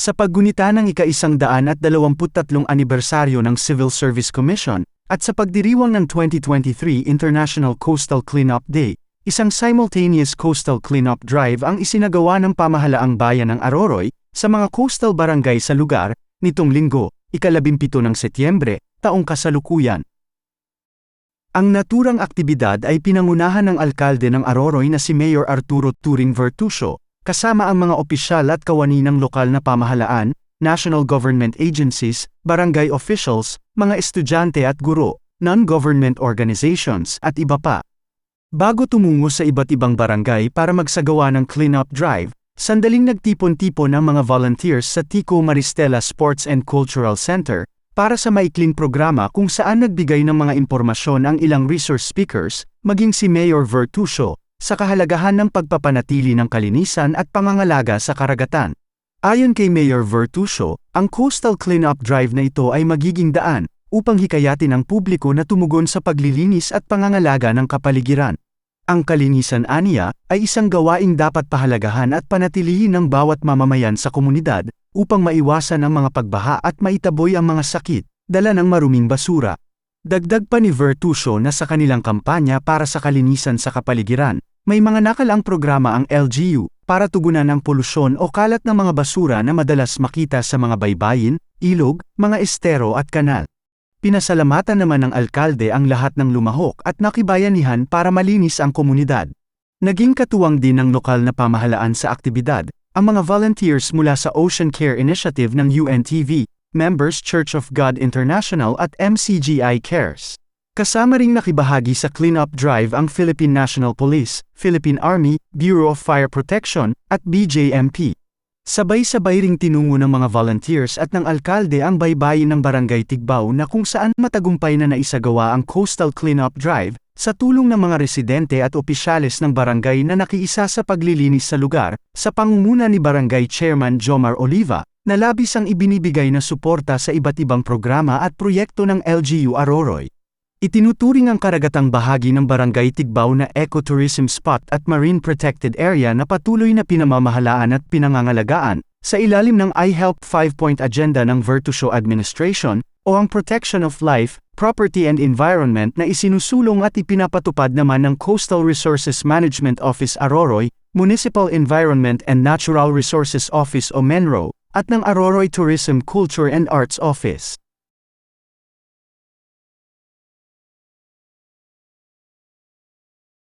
Sa paggunita ng ika-isang daan at dalawamput-tatlong anibersaryo ng Civil Service Commission, at sa pagdiriwang ng 2023 International Coastal Cleanup Day, isang simultaneous coastal cleanup drive ang isinagawa ng pamahalaang bayan ng Aroroy sa mga coastal barangay sa lugar nitong linggo, ikalabimpito ng Setyembre, taong kasalukuyan. Ang naturang aktibidad ay pinangunahan ng alkalde ng Aroroy na si Mayor Arturo Turing Vertusio, kasama ang mga opisyal at kawani ng lokal na pamahalaan, national government agencies, barangay officials, mga estudyante at guro, non-government organizations at iba pa. Bago tumungo sa iba't ibang barangay para magsagawa ng cleanup drive, sandaling nagtipon-tipon ang mga volunteers sa Tico Maristela Sports and Cultural Center, para sa maikling programa kung saan nagbigay ng mga impormasyon ang ilang resource speakers, maging si Mayor Vertusio, sa kahalagahan ng pagpapanatili ng kalinisan at pangangalaga sa karagatan. Ayon kay Mayor Vertusio, ang coastal cleanup drive na ito ay magiging daan upang hikayatin ang publiko na tumugon sa paglilinis at pangangalaga ng kapaligiran. Ang kalinisan aniya ay isang gawaing dapat pahalagahan at panatilihin ng bawat mamamayan sa komunidad upang maiwasan ang mga pagbaha at maitaboy ang mga sakit, dala ng maruming basura. Dagdag pa ni Vertusio na sa kanilang kampanya para sa kalinisan sa kapaligiran, may mga nakalang programa ang LGU para tugunan ang polusyon o kalat ng mga basura na madalas makita sa mga baybayin, ilog, mga estero at kanal. Pinasalamatan naman ng alkalde ang lahat ng lumahok at nakibayanihan para malinis ang komunidad. Naging katuwang din ng lokal na pamahalaan sa aktibidad, ang mga volunteers mula sa Ocean Care Initiative ng UNTV, Members Church of God International at MCGI Cares. Kasama ring nakibahagi sa cleanup drive ang Philippine National Police, Philippine Army, Bureau of Fire Protection, at BJMP. Sabay-sabay ring tinungo ng mga volunteers at ng alkalde ang baybayin ng Barangay Tigbao na kung saan matagumpay na naisagawa ang coastal cleanup drive, sa tulong ng mga residente at opisyales ng barangay na nakiisa sa paglilinis sa lugar, sa pangunguna ni Barangay Chairman Jomar Oliva, na labis ang ibinibigay na suporta sa iba't ibang programa at proyekto ng LGU Aroroy. Itinuturing ang karagatang bahagi ng Barangay Tigbao na ecotourism spot at marine protected area na patuloy na pinamamahalaan at pinangangalagaan, sa ilalim ng iHelp 5-point agenda ng Vertusio Administration, o ang Protection of Life, Property and Environment na isinusulong at ipinapatupad naman ng Coastal Resources Management Office Aroroy, Municipal Environment and Natural Resources Office o MENRO, at ng Aroroy Tourism Culture and Arts Office.